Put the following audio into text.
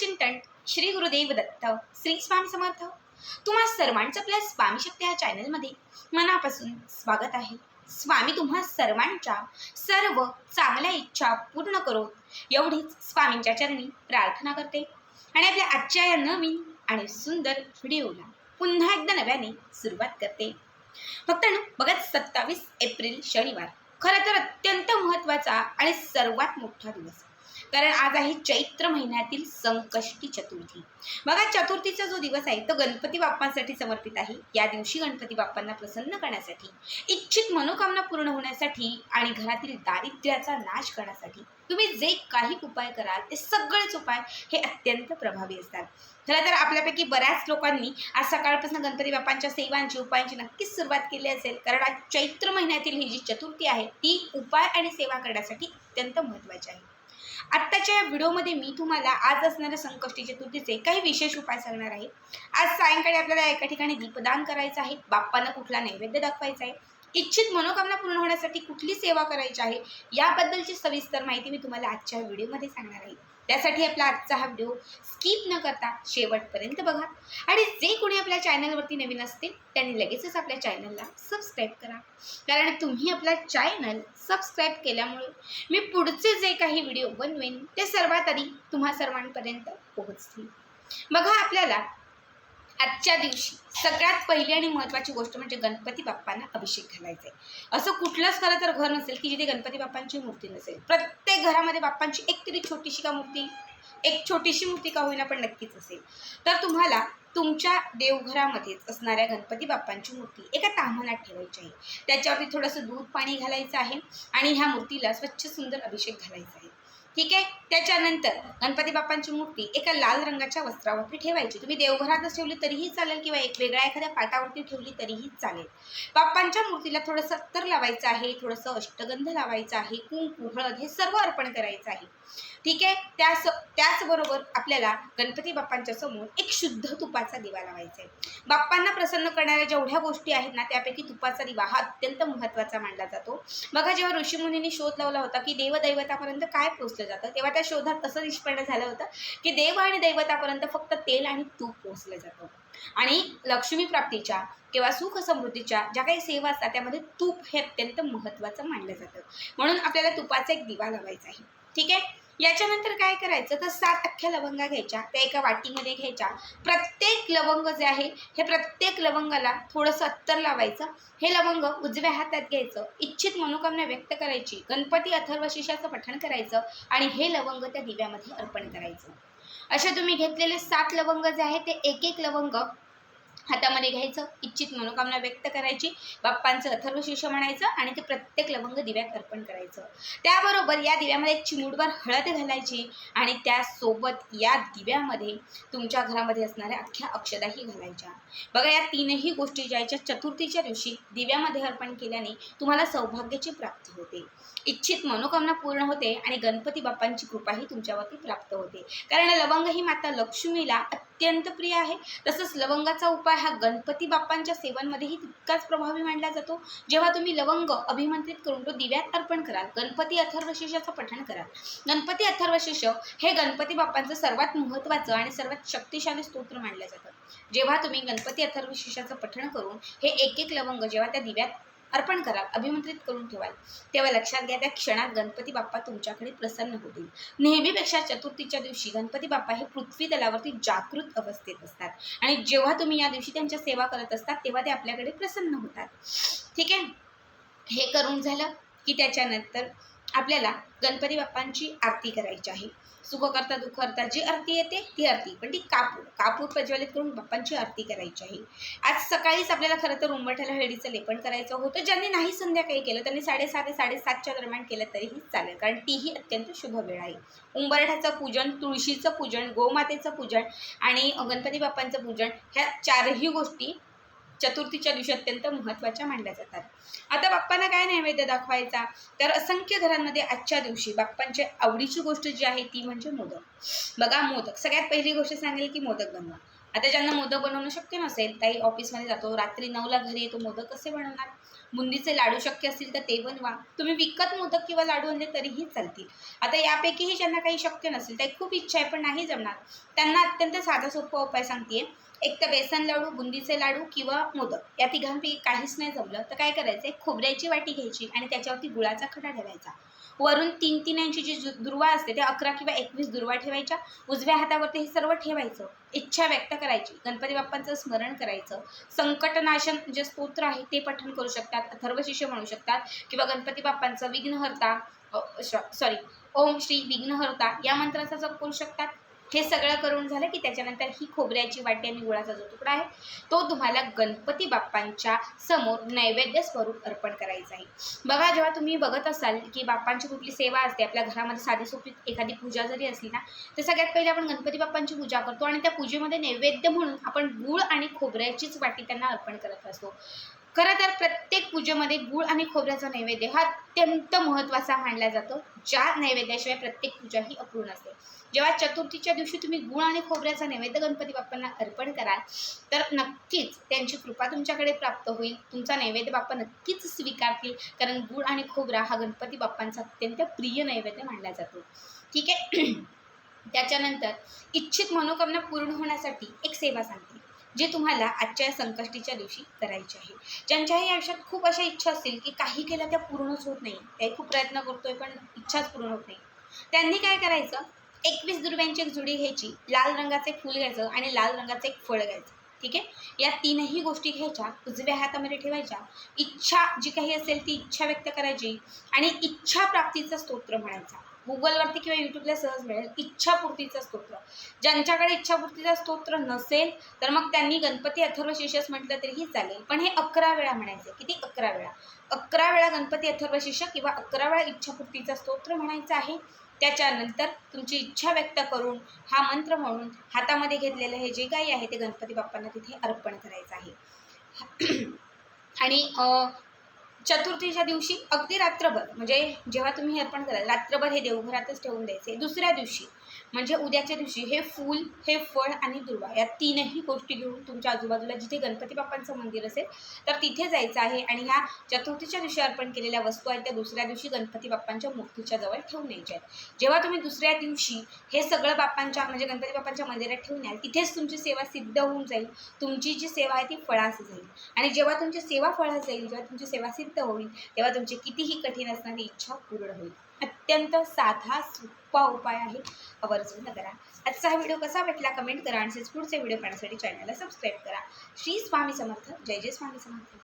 चिंतन श्री गुरुदेव दत्त श्री स्वामी समर्थ. तुम्हा सर्वांचं आपल्या स्वामी शक्ती या चॅनलमध्ये मनापासून स्वागत आहे. स्वामी तुम्हा सर्वांच्या सर्व चांगल्या इच्छा पूर्ण करो एवढीच स्वामींच्या चरणी प्रार्थना करते. आणि आपल्या आजच्या या नवीन आणि सुंदर व्हिडिओला पुन्हा एकदा नव्याने सुरुवात करते. फक्त बघत बघा सत्तावीस एप्रिल शनिवार. खरं तर अत्यंत महत्त्वाचा आणि सर्वात मोठा दिवस. कारण आज आहे चैत्र महिन्यातील संकष्टी चतुर्थी. बघा चतुर्थीचा जो दिवस आहे तो गणपती बाप्पांसाठी समर्पित आहे. या दिवशी गणपती बाप्पांना प्रसन्न करण्यासाठी इच्छित मनोकामना पूर्ण होण्यासाठी आणि घरातील दारिद्र्याचा नाश करण्यासाठी तुम्ही जे काही उपाय कराल ते सगळेच उपाय हे अत्यंत प्रभावी असतात. खरं तर आपल्यापैकी बऱ्याच लोकांनी आज सकाळपासून गणपती बाप्पांच्या सेवांची उपायांची नक्कीच सुरुवात केली असेल. कारण आज चैत्र महिन्यातील ही जी चतुर्थी आहे ती उपाय आणि सेवा करण्यासाठी अत्यंत महत्त्वाची आहे. आत्ताच्या या व्हिडिओमध्ये मी तुम्हाला आज असणाऱ्या संकष्टी चतुर्थीचे काही विशेष उपाय सांगणार आहे. आज सायंकाळी आपल्याला एका ठिकाणी दीपदान करायचं आहे. बाप्पांना कुठला नैवेद्य दाखवायचा आहे? इच्छित मनोकामना पूर्ण होण्यासाठी कुठली सेवा करायची आहे याबद्दलची सविस्तर माहिती मी तुम्हाला आजच्या व्हिडिओमध्ये सांगणार आहे. त्यासाठी आपला आजचा हा व्हिडिओ स्किप न करता शेवटपर्यंत बघा. आणि जे कोणी आपल्या चॅनलवरती नवीन असतील त्यांनी लगेचच आपल्या चॅनलला सबस्क्राईब करा. कारण तुम्ही आपला चॅनल सबस्क्राईब केल्यामुळे मी पुढचे जे काही व्हिडिओ बनवेन ते सर्वात आधी तुम्हा सर्वांपर्यंत पोहोचतील. बघा आपल्याला आजच्या दिवशी सगळ्यात पहिली आणि महत्त्वाची गोष्ट म्हणजे गणपती बाप्पांना अभिषेक घालायचा आहे. असं कुठलंच खरं तर घर नसेल की जिथे गणपती बाप्पांची मूर्ती नसेल. प्रत्येक घरामध्ये बाप्पांची एक तरी छोटीशी का मूर्ती? एक छोटीशी मूर्ती का होईना पण नक्कीच असेल. तर तुम्हाला तुमच्या देवघरामध्येच असणाऱ्या गणपती बाप्पांची मूर्ती एका ताम्हणात ठेवायची आहे. त्याच्यावरती थोडंसं दूध पाणी घालायचं आहे आणि ह्या मूर्तीला स्वच्छ सुंदर अभिषेक घालायचा आहे. ठीक आहे? त्याच्यानंतर गणपती बाप्पांची मूर्ती एका लाल रंगाच्या वस्त्रावरती ठेवायची. तुम्ही देवघरातच ठेवली तरीही चालेल किंवा एक वेगळ्या एखाद्या पाटावरती ठेवली तरीही चालेल. बाप्पांच्या मूर्तीला थोडंसं अत्तर लावायचं आहे थोडंसं अष्टगंध लावायचं आहे कुंकू हळद हे सर्व अर्पण करायचं आहे. ठीक आहे? त्याच त्याचबरोबर आपल्याला गणपती बाप्पांच्या समोर एक शुद्ध तुपाचा दिवा लावायचा आहे. बाप्पांना प्रसन्न करणाऱ्या जेवढ्या गोष्टी आहेत ना त्यापैकी तुपाचा दिवा हा अत्यंत महत्त्वाचा मानला जातो. बघा जेव्हा ऋषीमुनींनी शोध लावला होता की देवदैवतापर्यंत काय पोहोचलं जातं. तेव्हा त्या शोधात असं निष्पन्न झालं होतं की देव आणि दैवतापर्यंत फक्त तेल आणि तूप पोहोचलं जातं. आणि लक्ष्मी प्राप्तीच्या किंवा सुख समृद्धीच्या ज्या काही सेवा असतात त्यामध्ये तूप हे अत्यंत महत्त्वाचं मानलं जातं. म्हणून आपल्याला तुपाचा एक दिवा लावायचा आहे. ठीक आहे? याच्यानंतर काय करायचं? तर सात अख्ख्या लवंगा घ्यायच्या त्या एका वाटीमध्ये घ्यायच्या. प्रत्येक लवंग जे आहे हे प्रत्येक लवंगाला थोडंसं अत्तर लावायचं. हे लवंग उजव्या हातात घ्यायचं. इच्छित मनोकामना व्यक्त करायची. गणपती अथर्वशिषाचं पठण करायचं आणि हे लवंग त्या दिव्यामध्ये अर्पण करायचं. अशा तुम्ही घेतलेले सात लवंग जे आहे ते एक एक लवंग हातामध्ये घ्यायचं इच्छित मनोकामना व्यक्त करायची बाप्पांचं अथर्वशिष्य म्हणायचं आणि ते प्रत्येक लवंग दिव्यात अर्पण करायचं. त्याबरोबर या दिव्यामध्ये एक चिमूटभर हळद घालायची आणि त्यासोबत या दिव्यामध्ये तुमच्या घरामध्ये असणाऱ्या अख्ख्या अक्षदाही घालायच्या. बघा या तीनही गोष्टी ज्याच्या चतुर्थीच्या दिवशी दिव्यामध्ये अर्पण केल्याने तुम्हाला सौभाग्याची प्राप्ती होते. इच्छित मनोकामना पूर्ण होते आणि गणपती बाप्पांची कृपाही तुमच्यावरती प्राप्त होते. कारण लवंग ही माता लक्ष्मीला अत्यंत प्रिय आहे. तसंच लवंगाचा उपाय हा गणपती बाप्पांच्या सेवांमध्येही तितकाच प्रभावी मानला जातो. जेव्हा तुम्ही लवंग अभिमंत्रित करून तो दिव्यात अर्पण कराल गणपती अथर्वशीर्षाचं पठण कराल. गणपती अथर्वशीर्ष हे गणपती बाप्पांचं सर्वात महत्त्वाचं आणि सर्वात शक्तिशाली स्तोत्र मानलं जातं. जेव्हा तुम्ही गणपती अथर्वशीर्षाचं पठण करून हे एक एक लवंग जेव्हा त्या दिव्यात अर्पण कराल अभिमंत्रित करून ठेवाल. तेव्हा लक्षात घ्या त्या क्षणात गणपती बाप्पा तुमच्याकडे प्रसन्न होतील. नेहमीपेक्षा चतुर्थीच्या दिवशी गणपती बाप्पा हे पृथ्वी तलावरती जागृत अवस्थेत असतात. आणि जेव्हा तुम्ही या दिवशी त्यांच्या सेवा करत असतात तेव्हा ते आपल्याकडे प्रसन्न होतात. ठीक आहे? हे करून झालं की त्याच्यानंतर आपल्याला गणपती बाप्पांची आरती करायची आहे. सुख करता दुःख करता जी आरती येते ती आरती. पण ती कापूर कापूर प्रज्वलित करून बाप्पांची आरती करायची आहे. आज सकाळीच आपल्याला खरं तर उंबरठ्याला हळदीचं लेपन करायचं होतं. ज्यांनी नाही संध्याकाळी केलं त्यांनी साडेसहा ते साडेसातच्या दरम्यान केलं तरीही चालेल. कारण तीही अत्यंत शुभ वेळ आहे. उंबरठ्याचं पूजन तुळशीचं पूजन गोमातेचं पूजन आणि गणपती बाप्पांचं पूजन ह्या चारही गोष्टी चतुर्थीच्या दिवशी अत्यंत महत्त्वाच्या मानल्या जातात. आता बाप्पांना काय नैवेद्य दाखवायचा? तर असंख्य घरांमध्ये आजच्या दिवशी बाप्पांची आवडीची गोष्ट जी आहे ती म्हणजे मोदक. बघा मोदक. सगळ्यात पहिली गोष्ट सांगेल की मोदक बनवा. आता ज्यांना मोदक बनवणं शक्य नसेल काही ऑफिसमध्ये जातो रात्री नऊला घरी येतो मोदक कसे बनवणार? बुंदीचे लाडू शक्य असतील तर ते बनवा. तुम्ही विकत मोदक किंवा लाडू आणले तरीही चालतील. आता यापैकीही ज्यांना काही शक्य नसेल काही खूप इच्छा आहे पण नाही जमणार. त्यांना अत्यंत साधा सोपा उपाय सांगते एक तर बेसन लाडू बुंदीचे लाडू किंवा मोदक या तिघांपैकी काहीच नाही जमलं. तर काय करायचं? एक खोबऱ्याची वाटी घ्यायची आणि त्याच्यावरती गुळाचा खडा ठेवायचा. वरून तीन तीन इंची जी जु- दुर्वा असते ते अकरा किंवा एकवीस दुर्वा ठेवायच्या. उजव्या हातावरती हे सर्व ठेवायचं. इच्छा व्यक्त करायची. गणपती बाप्पांचं स्मरण करायचं. संकटनाशन जे स्तोत्र आहे ते पठण करू शकतात. अथर्वशिष्य म्हणू शकतात. किंवा गणपती बाप्पांचं विघ्नहर्ता सॉरी ओम श्री विघ्नहर्ता या मंत्राचा जप करू शकतात. हे सगळं करून झालं की त्याच्यानंतर ही खोबऱ्याची वाटी आणि गुळाचा जो तुकडा आहे तो तुम्हाला गणपती बाप्पांच्या समोर नैवेद्य स्वरूप अर्पण करायचा आहे. बघा जेव्हा तुम्ही बघत असाल की बाप्पांची कुठली सेवा असते आपल्या घरामध्ये साधी सोपी एखादी पूजा जरी असली ना तर सगळ्यात पहिले आपण गणपती बाप्पांची पूजा करतो आणि त्या पूजेमध्ये नैवेद्य म्हणून आपण गुळ आणि खोबऱ्याचीच वाटी त्यांना अर्पण करत असतो. खरं तर प्रत्येक पूजेमध्ये गुळ आणि खोबऱ्याचा नैवेद्य हा अत्यंत महत्त्वाचा मानला जातो. ज्या नैवेद्याशिवाय प्रत्येक पूजा ही अपूर्ण असते. जेव्हा चतुर्थीच्या दिवशी तुम्ही गुळ आणि खोबऱ्याचा नैवेद्य गणपती बाप्पांना अर्पण कराल तर नक्कीच त्यांची कृपा तुमच्याकडे प्राप्त होईल. तुमचा नैवेद्य बाप्पा नक्कीच स्वीकारतील कारण गुळ आणि खोबरा हा गणपती बाप्पांचा अत्यंत प्रिय नैवेद्य मानला जातो. ठीक आहे? त्याच्यानंतर इच्छित मनोकामना पूर्ण होण्यासाठी एक सेवा सांगते. जे तुम्हाला आजच्या या संकष्टीच्या दिवशी करायचे आहे. ज्यांच्याही आयुष्यात खूप अशा इच्छा असतील की काही केल्या त्या पूर्णच होत नाही. त्याही खूप प्रयत्न करतोय पण इच्छाच पूर्ण होत नाही. त्यांनी काय करायचं? एकवीस दुर्ब्यांची एक जुडी घ्यायची. लाल रंगाचं एक फूल घ्यायचं आणि लाल रंगाचं एक फळ घ्यायचं. ठीक आहे? या तीनही गोष्टी घ्यायच्या उजव्या हातामध्ये ठेवायच्या. इच्छा जी काही असेल ती इच्छा व्यक्त करायची आणि इच्छा प्राप्तीचा स्तोत्र म्हणायचा. गुगलवरती किंवा यूट्यूबला सहज मिळेल. इच्छापूर्तीचा स्तोत्र. ज्यांच्याकडे इच्छापूर्तीचा स्तोत्र नसेल तर मग त्यांनी गणपती अथर्वशीर्षच म्हटलं तरीही चालेल. पण हे अकरा वेळा म्हणायचं किती? अकरा वेळा. अकरा वेळा गणपती अथर्वशीर्ष किंवा अकरा वेळा इच्छापूर्तीचा स्तोत्र म्हणायचा आहे. त्याच्यानंतर तुमची इच्छा व्यक्त करून हा मंत्र म्हणून हातामध्ये घेतलेलं हे जे काही आहे ते गणपती बाप्पांना तिथे अर्पण करायचं आहे. आणि चतुर्थीच्या दिवशी अगदी रात्रभर म्हणजे जेव्हा तुम्ही हे अर्पण कराल रात्रभर हे देवघरातच ठेवून द्यायचे. दुसऱ्या दिवशी म्हणजे उद्याच्या दिवशी हे फूल हे फळ आणि दुर्वा या तीनही गोष्टी घेऊन तुमच्या आजूबाजूला जिथे गणपती बाप्पांचं मंदिर असेल तर तिथे जायचं आहे आणि ह्या चतुर्थीच्या दिवशी अर्पण केलेल्या वस्तू आहेत त्या दुसऱ्या दिवशी गणपती बाप्पांच्या मूर्तीच्या जवळ ठेवून यायच्या आहेत. जेव्हा तुम्ही दुसऱ्या दिवशी हे सगळं बाप्पांच्या म्हणजे गणपती बाप्पांच्या मंदिरात ठेवून याल तिथेच तुमची सेवा सिद्ध होऊन जाईल. तुमची जी सेवा आहे ती फळास जाईल. आणि जेव्हा तुमची सेवा फळास जाईल जेव्हा तुमची सेवा सिद्ध होईल तेव्हा तुमची कितीही कठीण असणारी इच्छा पूर्ण होईल. अत्यंत साधा सोपा उपाय आहे आवर्जून करा. आजचा हा व्हिडिओ कसा वाटला कमेंट करा आणि पुढचे व्हिडिओ पाहण्यासाठी चॅनलला सबस्क्राईब करा. श्री स्वामी समर्थ. जय जय स्वामी समर्थ.